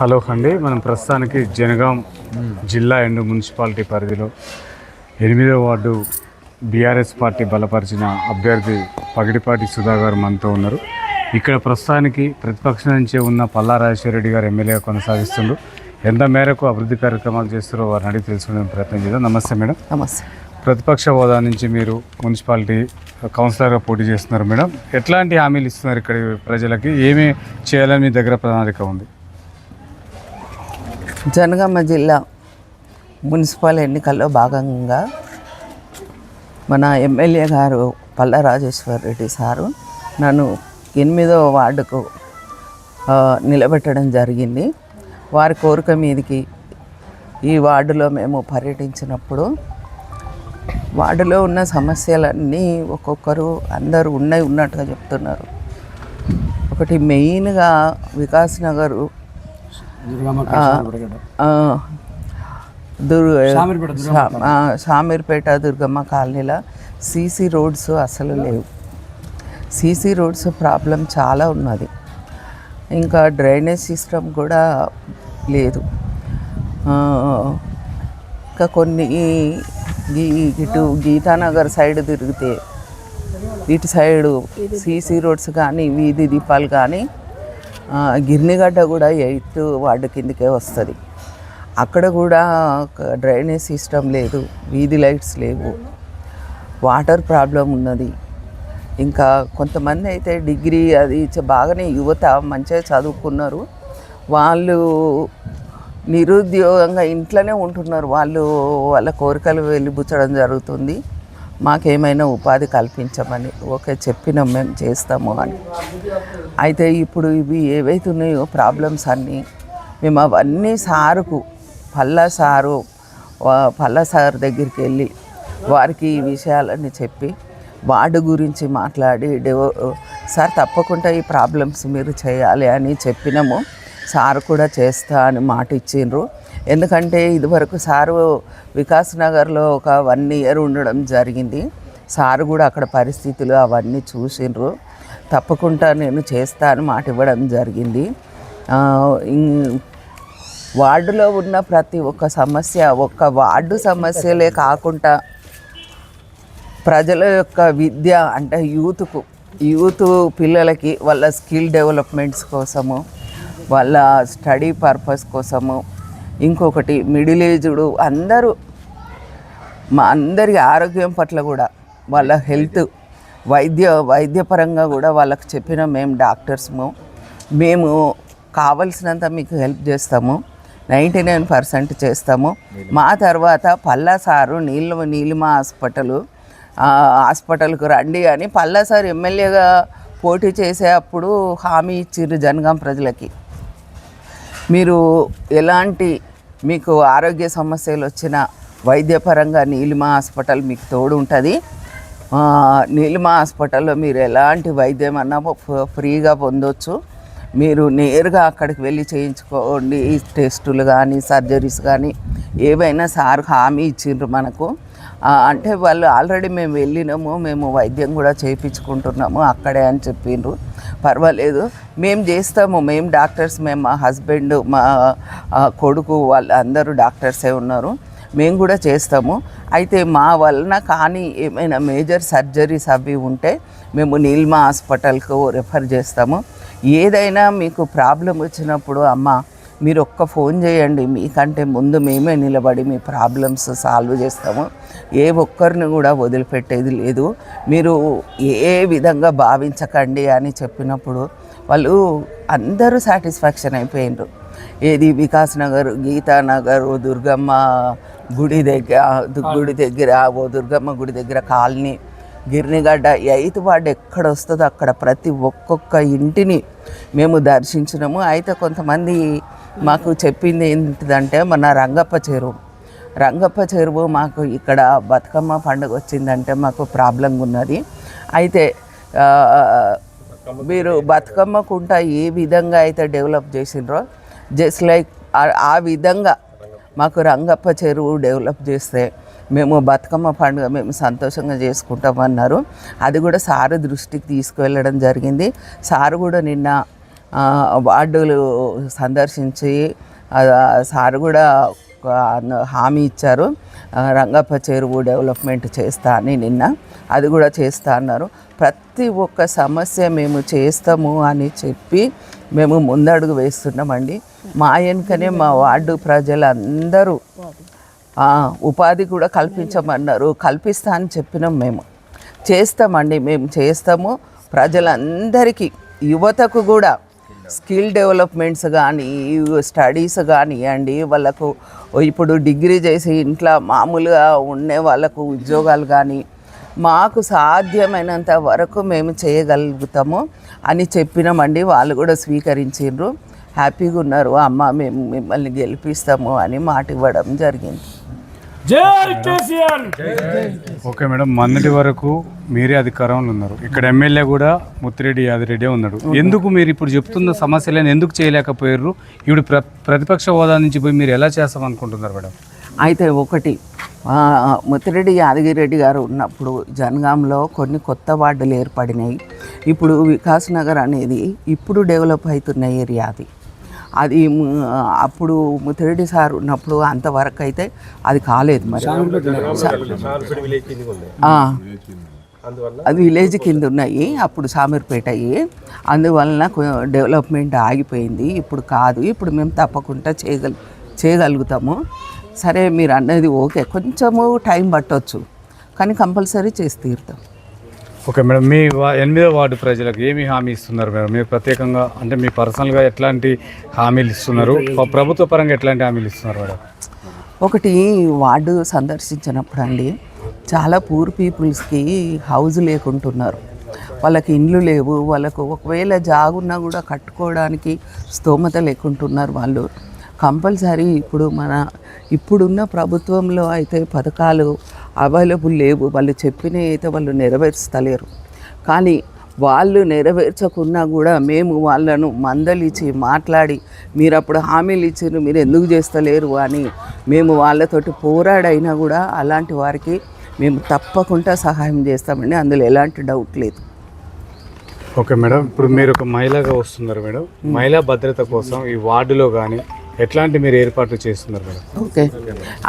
Hello అండి మనం ప్రస్తుతానికి జనగాం జిల్లా ఎండు మున్సిపాలిటీ పరిధిలో ఎనిమిదవ వార్డు బీఆర్ఎస్ పార్టీ బలపరిచిన అభ్యర్థి పగిడిపాటి సుధా గారు మనతో ఉన్నారు. ఇక్కడ ప్రస్తుతానికి ప్రతిపక్షం నుంచి ఉన్న పల్లా రాజేశ్వర రెడ్డి గారు ఎమ్మెల్యేగా కొనసాగిస్తుండ్రు ఎంత మేరకు అభివృద్ధి కార్యక్రమాలు చేస్తారో వారిని అడిగి తెలుసుకునే ప్రయత్నం చేద్దాం. నమస్తే మేడం. నమస్తే. ప్రతిపక్ష హోదా నుంచి మీరు మున్సిపాలిటీ కౌన్సిలర్గా పోటీ చేస్తున్నారు మేడం. ఎట్లాంటి హామీలు ఇస్తున్నారు ఇక్కడ ప్రజలకి? ఏమి చేయాలని మీ దగ్గర ప్రణాళిక ఉంది? జనగామ జిల్లా మున్సిపల్ ఎన్నికల్లో భాగంగా మన ఎమ్మెల్యే గారు పల్లా రాజేశ్వర్ రెడ్డి సారు నన్ను ఎనిమిదవ వార్డుకు నిలబెట్టడం జరిగింది. వారి కోరిక మీదకి ఈ వార్డులో మేము పర్యటించినప్పుడు వార్డులో ఉన్న సమస్యలన్నీ ఒక్కొక్కరు అందరూ ఉన్నాయి ఉన్నట్టుగా చెప్తున్నారు. ఒకటి మెయిన్గా వికాస్ నగరు షామీర్పేట దుర్గమ్మ కాలనీలో సీసీ రోడ్స్ అసలు లేవు. సీసీ రోడ్స్ ప్రాబ్లం చాలా ఉన్నది. ఇంకా డ్రైనేజ్ సిస్టమ్ కూడా లేదు. ఇంకా కొన్ని ఇటు గీతానగర్ సైడ్ తిరిగితే ఇటు సైడు సీసీ రోడ్స్ కానీ వీధి దీపాలు కానీ గిర్నిగడ్డ కూడా ఎయిత్ వార్డు కిందకే వస్తుంది. అక్కడ కూడా డ్రైనేజ్ సిస్టమ్ లేదు వీధి లైట్స్ లేవు వాటర్ ప్రాబ్లం ఉన్నది. ఇంకా కొంతమంది అయితే డిగ్రీ అది బాగానే యువత మంచిగా చదువుకున్నారు. వాళ్ళు నిరుద్యోగంగా ఇంట్లోనే ఉంటున్నారు. వాళ్ళు వాళ్ళ కోరికలు వెళ్ళిపుచ్చడం జరుగుతుంది. మాకేమైనా ఉపాధి కల్పించమని ఓకే చెప్పినాం మేము చేస్తాము అని. అయితే ఇప్పుడు ఇవి ఏవైతే ఉన్నాయో ప్రాబ్లమ్స్ అన్నీ మేము అవన్నీ సారుకు పల్లా సారు పల్ల పల్లా సార్ దగ్గరికి వెళ్ళి వారికి ఈ విషయాలన్నీ చెప్పి వార్డు గురించి మాట్లాడి డెవ సార్ తప్పకుండా ఈ ప్రాబ్లమ్స్ మీరు చేయాలి అని చెప్పినాము. సార్ కూడా చేస్తా అని మాట ఇచ్చిండ్రు ఎందుకంటే ఇదివరకు సారు వికాస్ నగర్లో ఒక వన్ ఇయర్ ఉండడం జరిగింది. సారు కూడా అక్కడ పరిస్థితులు అవన్నీ చూసిండ్రు. తప్పకుండా నేను చేస్తాను మాట ఇవ్వడం జరిగింది. వార్డులో ఉన్న ప్రతి ఒక్క సమస్య ఒక్క వార్డు సమస్యలే కాకుండా ప్రజల యొక్క విద్య అంటే యూత్కు యూత్ పిల్లలకి వాళ్ళ స్కిల్ డెవలప్మెంట్స్ కోసము వాళ్ళ స్టడీ పర్పస్ కోసము ఇంకొకటి మిడిల్ ఏజ్డ్ అందరూ మా అందరి ఆరోగ్యం పట్ల కూడా వాళ్ళ హెల్త్ వైద్య వైద్యపరంగా కూడా వాళ్ళకి చెప్పిన మేము డాక్టర్స్ము మేము కావలసినంత మీకు హెల్ప్ చేస్తాము. నైంటీ నైన్ పర్సెంట్ చేస్తాము. మా తర్వాత పల్లా సారు నీళ్ళ నీలిమ హాస్పిటల్ హాస్పిటల్కు రండి అని పల్లా సార్ ఎమ్మెల్యేగా పోటీ చేసే అప్పుడు హామీ ఇచ్చిర్రు జనగాం ప్రజలకి. మీరు ఎలాంటి మీకు ఆరోగ్య సమస్యలు వచ్చిన వైద్యపరంగా నీలిమా హాస్పిటల్ మీకు తోడు ఉంటుంది. నీలిమా హాస్పిటల్లో మీరు ఎలాంటి వైద్యం అన్నా ఫ్రీగా పొందొచ్చు. మీరు నేరుగా అక్కడికి వెళ్ళి చేయించుకోండి. టెస్టులు కానీ సర్జరీస్ కానీ ఏవైనా సార్ హామీ ఇచ్చిండ్రు మనకు. అంటే వాళ్ళు ఆల్రెడీ మేము వెళ్ళినాము మేము వైద్యం కూడా చేయించుకుంటున్నాము అక్కడే అని చెప్పిండ్రు పర్వాలేదు మేము చేస్తాము మేము డాక్టర్స్ మేము మా హస్బెండ్ మా కొడుకు వాళ్ళు అందరూ డాక్టర్సే ఉన్నారు మేము కూడా చేస్తాము. అయితే మా వలన కానీ ఏమైనా మేజర్ సర్జరీస్ అవి ఉంటే మేము నీల్మా హాస్పిటల్కు రెఫర్ చేస్తాము. ఏదైనా మీకు ప్రాబ్లం వచ్చినప్పుడు అమ్మ మీరు ఒక్క ఫోన్ చేయండి. మీకంటే ముందు మేమే నిలబడి మీ ప్రాబ్లమ్స్ సాల్వ్ చేస్తాము. ఏ ఒక్కరిని కూడా వదిలిపెట్టేది లేదు. మీరు ఏ విధంగా భావించకండి అని చెప్పినప్పుడు వాళ్ళు అందరూ సాటిస్ఫాక్షన్ అయిపోయినారు ఏది వికాస్ నగర్ గీతానగర్ ఓ దుర్గమ్మ గుడి దగ్గర గుడి దగ్గర ఓ దుర్గమ్మ గుడి దగ్గర కాలనీ గిర్నిగడ్డ ఎయిత్ వార్డు ఎక్కడ వస్తుందో అక్కడ ప్రతి ఒక్కొక్క ఇంటిని మేము దర్శించినాము. అయితే కొంతమంది మాకు చెప్పింది ఏంటిదంటే మన రంగప్ప చెరువు. రంగప్ప చెరువు మాకు ఇక్కడ బతుకమ్మ పండుగ వచ్చిందంటే మాకు ప్రాబ్లం ఉన్నది. అయితే మీరు బతుకమ్మ కుంట ఏ విధంగా అయితే డెవలప్ చేసిండ్రో జస్ట్ లైక్ ఆ విధంగా మాకు రంగప్ప చెరువు డెవలప్ చేస్తే మేము బతుకమ్మ పండుగ మేము సంతోషంగా చేసుకుంటామన్నారు. అది కూడా సారు దృష్టికి తీసుకువెళ్ళడం జరిగింది. సారు కూడా నిన్న వార్డులు సందర్శించి సార్ కూడా హామీ ఇచ్చారు. రంగప్ప చెరువు డెవలప్మెంట్ చేస్తా అని నిన్న అది కూడా చేస్తా అన్నారు. ప్రతి ఒక్క సమస్య మేము చేస్తాము అని చెప్పి మేము ముందడుగు వేస్తున్నామండి. మా వెనుకనే మా వార్డు ప్రజలందరూ ఉపాధి కూడా కల్పించమన్నారు. కల్పిస్తా అని చెప్పినాం మేము. చేస్తామండి మేము చేస్తాము. ప్రజలందరికీ యువతకు కూడా స్కిల్ డెవలప్మెంట్స్ కానీ స్టడీస్ కానివ్వండి వాళ్ళకు ఇప్పుడు డిగ్రీ చేసి ఇంట్లో మామూలుగా ఉండే వాళ్ళకు ఉద్యోగాలు కానీ మాకు సాధ్యమైనంత వరకు మేము చేయగలుగుతాము అని చెప్పినామండి. వాళ్ళు కూడా స్వీకరించారు హ్యాపీగా ఉన్నారు. అమ్మ మేము మిమ్మల్ని గెలిపిస్తాము అని మాట ఇవ్వడం జరిగింది. ఓకే మేడం మొన్నటి వరకు మీరే అధికారంలో ఉన్నారు. ఇక్కడ ఎమ్మెల్యే కూడా ముత్తిరెడ్డి యాదిరెడ్డి ఉన్నాడు ఎందుకు మీరు ఇప్పుడు చెప్తున్న సమస్యలను ఎందుకు చేయలేకపోయారు? ఇప్పుడు ప్ర ప్రతిపక్ష హోదా నుంచి పోయి మీరు ఎలా చేస్తాం అనుకుంటున్నారు మేడం? అయితే ఒకటి ఆ, ముత్తిరెడ్డి యాదగిరెడ్డి గారు ఉన్నప్పుడు జనగాంలో కొన్ని కొత్త వార్డులు ఏర్పడినాయి. ఇప్పుడు వికాస్ నగర్ అనేది ఇప్పుడు డెవలప్ అవుతున్న ఏరియా అది అది అప్పుడు ముత్తిరెడ్డి సార్ ఉన్నప్పుడు అంతవరకు అయితే అది కాలేదు మరి. అది విలేజ్ కింద ఉన్నాయి అప్పుడు సామీర్పేట అయ్యి. అందువలన డెవలప్మెంట్ ఆగిపోయింది. ఇప్పుడు కాదు ఇప్పుడు మేము తప్పకుండా చేయగల చేయగలుగుతాము. సరే మీరు అన్నది ఓకే. కొంచెము టైం పట్టవచ్చు కానీ కంపల్సరీ చేసి తీరుతాం. ఓకే మేడం మీ ఎనిమిదో వార్డు ప్రజలకు ఏమి హామీ ఇస్తున్నారు మేడం? మీరు ప్రత్యేకంగా అంటే మీ పర్సనల్గా ఎట్లాంటి హామీలు ఇస్తున్నారు? ప్రభుత్వ పరంగా ఎట్లాంటి హామీలు ఇస్తున్నారు మేడం? ఒకటి వార్డు సందర్శించినప్పుడు అండి చాలా పూర్ పీపుల్స్కి హౌస్ లేకుంటున్నారు. వాళ్ళకి ఇండ్లు లేవు వాళ్ళకు ఒకవేళ జాగున్నా కూడా కట్టుకోవడానికి స్తోమత లేకుంటున్నారు వాళ్ళు. కంపల్సరీ ఇప్పుడు మన ఇప్పుడున్న ప్రభుత్వంలో అయితే పథకాలు అవైలబుల్ లేవు. వాళ్ళు చెప్పినవి అయితే వాళ్ళు నెరవేర్స్తలేరు కానీ వాళ్ళు నెరవేర్చకున్నా కూడా మేము వాళ్ళను మందలిచ్చి మాట్లాడి మీరు అప్పుడు హామీలు ఇచ్చారు మీరు ఎందుకు చేస్తలేరు? అని మేము వాళ్ళతోటి పోరాడైనా కూడా అలాంటి వారికి మేము తప్పకుండా సహాయం చేస్తామండి. అందులో ఎలాంటి డౌట్ లేదు. Okay madam. ఇప్పుడు మీరు ఒక మహిళగా వస్తున్నారు మేడం. మహిళా భద్రత కోసం ఈ వార్డులో కానీ ఎట్లాంటి మీరు ఏర్పాట్లు చేస్తున్నారు మేడం? ఓకే.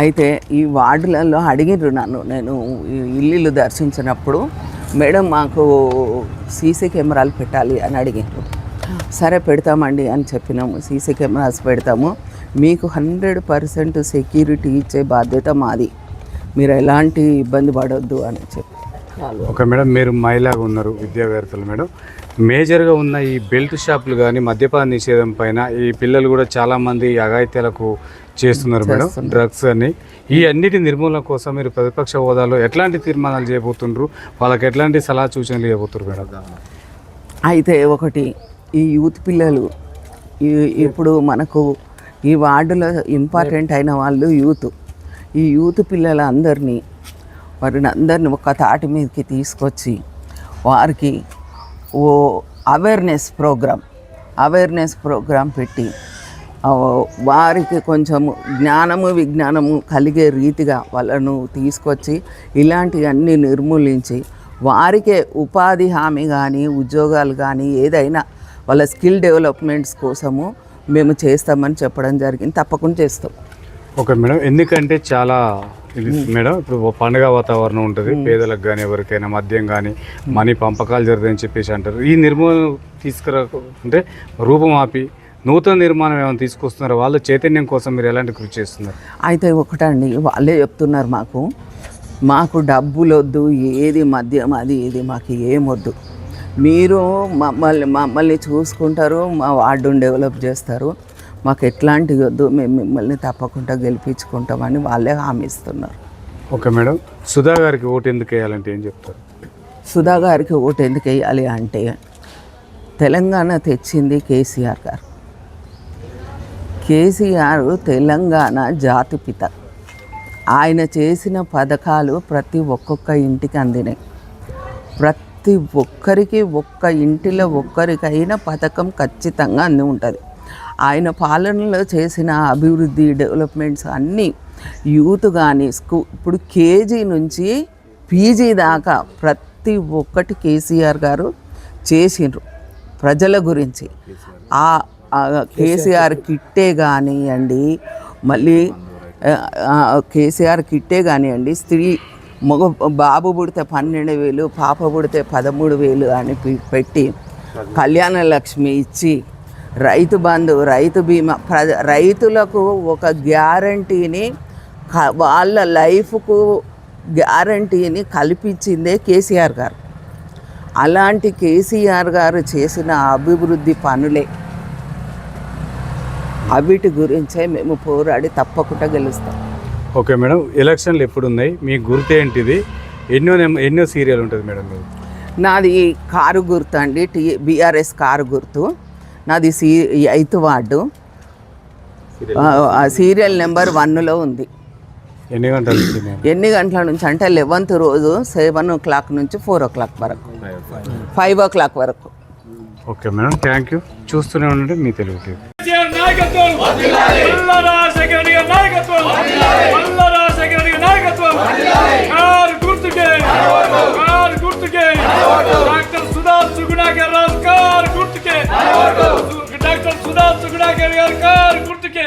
అయితే ఈ వార్డులలో అడిగిర్రు నన్ను. నేను ఇల్లు దర్శించినప్పుడు మేడం మాకు సీసీ కెమెరాలు పెట్టాలి అని అడిగారు సరే పెడతామండి అని చెప్పినాము. సీసీ కెమెరాస్ పెడతాము. మీకు హండ్రెడ్ పర్సెంట్ సెక్యూరిటీ ఇచ్చే బాధ్యత మాది. మీరు ఎలాంటి ఇబ్బంది పడొద్దు అని చెప్పి. ఓకే మేడం మీరు మహిళగా ఉన్నారు విద్యావేత్తలు మేడం. మేజర్గా ఉన్న ఈ బెల్ట్ షాపులు కానీ మద్యపాన నిషేధం పైన ఈ పిల్లలు కూడా చాలామంది అఘాయిత్యాలకు చేస్తున్నారు మేడం డ్రగ్స్ అని. ఈ అన్నిటి నిర్మూలన కోసం మీరు ప్రతిపక్ష హోదాలో ఎట్లాంటి తీర్మానాలు చేయబోతుండ్రు? వాళ్ళకి ఎట్లాంటి సలహా సూచనలు చేయబోతున్నారు మేడం? అయితే ఒకటి ఈ యూత్ పిల్లలు ఈ- ఇప్పుడు మనకు ఈ వార్డులో ఇంపార్టెంట్ అయిన వాళ్ళు యూత్. ఈ యూత్ పిల్లలందరినీ వారిని అందరిని ఒక తాటి మీదకి తీసుకొచ్చి వారికి ఓ అవేర్నెస్ ప్రోగ్రాం అవేర్నెస్ ప్రోగ్రాం పెట్టి వారికి కొంచెము జ్ఞానము విజ్ఞానము కలిగే రీతిగా వాళ్ళను తీసుకొచ్చి ఇలాంటివన్నీ నిర్మూలించి వారికే ఉపాధి హామీ కానీ ఉద్యోగాలు కానీ ఏదైనా వాళ్ళ స్కిల్ డెవలప్మెంట్స్ కోసము మేము చేస్తామని చెప్పడం జరిగింది. తప్పకుండా చేస్తాం. Okay madam. ఎందుకంటే చాలా ఇది మేడం ఇప్పుడు పండుగ వాతావరణం ఉంటుంది. పేదలకు కానీ ఎవరికైనా మద్యం కానీ మనీ పంపకాలు జరుగుతాయని చెప్పేసి అంటారు. ఈ నిర్మూలన తీసుకురా అంటే రూపం ఆపి నూతన నిర్మాణం ఏమైనా తీసుకొస్తున్నారు? వాళ్ళ చైతన్యం కోసం మీరు ఎలాంటి కృషి చేస్తున్నారు? అయితే ఒకటండి వాళ్ళే చెప్తున్నారు మాకు. మాకు డబ్బులు వద్దు ఏది మద్యం అది ఇది మాకు ఏమొద్దు. మీరు మమ్మల్ని మమ్మల్ని చూసుకుంటారు మా వార్డుని డెవలప్ చేస్తారు. మాకు ఎట్లాంటివి వద్దు మేము మిమ్మల్ని తప్పకుండా గెలిపించుకుంటామని వాళ్ళే హామీ ఇస్తున్నారు. Okay madam. సుధా గారికి ఓటు ఎందుకు వేయాలంటే ఏం చెప్తారు? సుధా గారికి ఓటు ఎందుకు వేయాలి అంటే తెలంగాణ తెచ్చింది కేసీఆర్ గారు. కేసీఆర్ తెలంగాణ జాతిపిత ఆయన చేసిన పథకాలు ప్రతి ఒక్కొక్క ఇంటికి అందినాయి. ప్రతి ఒక్కరికి ఒక్క ఇంటిలో ఒక్కరికైనా పథకం ఖచ్చితంగా అంది ఉంటుంది. ఆయన పాలనలో చేసిన అభివృద్ధి డెవలప్మెంట్స్ అన్నీ యూత్ కానీ స్కూ ఇప్పుడు కేజీ నుంచి పీజీ దాకా ప్రతి ఒక్కటి కేసీఆర్ గారు చేసిండ్రు ప్రజల గురించి. ఆ కేసీఆర్ కిట్టే కానివ్వండి మళ్ళీ కేసీఆర్ కిట్టే కానివ్వండి స్త్రీ మగ బాబు పుడితే పన్నెండు వేలు పాప పుడితే పదమూడు వేలు అని పెట్టి కళ్యాణ లక్ష్మి ఇచ్చి రైతు బంధు రైతు బీమా ప్రజ రైతులకు ఒక గ్యారంటీని వాళ్ళ లైఫ్కు గ్యారంటీని కల్పించిందే కేసీఆర్ గారు. అలాంటి కేసీఆర్ గారు చేసిన అభివృద్ధి పనులే. అవిటి గురించే మేము పోరాడి తప్పకుండా గెలుస్తాం. ఓకే మేడం ఎలక్షన్లు ఎప్పుడు ఉన్నాయి మీ గుర్తు ఏంటిది? ఎన్నో ఎన్నో సీరియల్ ఉంటుంది మేడం నాది కారు గుర్తు అండి టీ బీఆర్ఎస్ కారు గుర్తు. నాది C eighth ward. Serial number వన్లో ఉంది. ఎన్ని గంటలు నుంచి ఎన్ని గంటల నుంచి? అంటే లెవెన్త్ రోజు సెవెన్ ఓ క్లాక్ నుంచి ఫోర్ ఓ క్లాక్ వరకు. ఫైవ్ ఓ క్లాక్ వరకు. Okay madam thank you. చూస్తూనే ఉండండి మీ తెలుగు నాయకత్వం. డాక్టర్ సుధా సుగుణాకర్ గారు కారు గుర్తుకే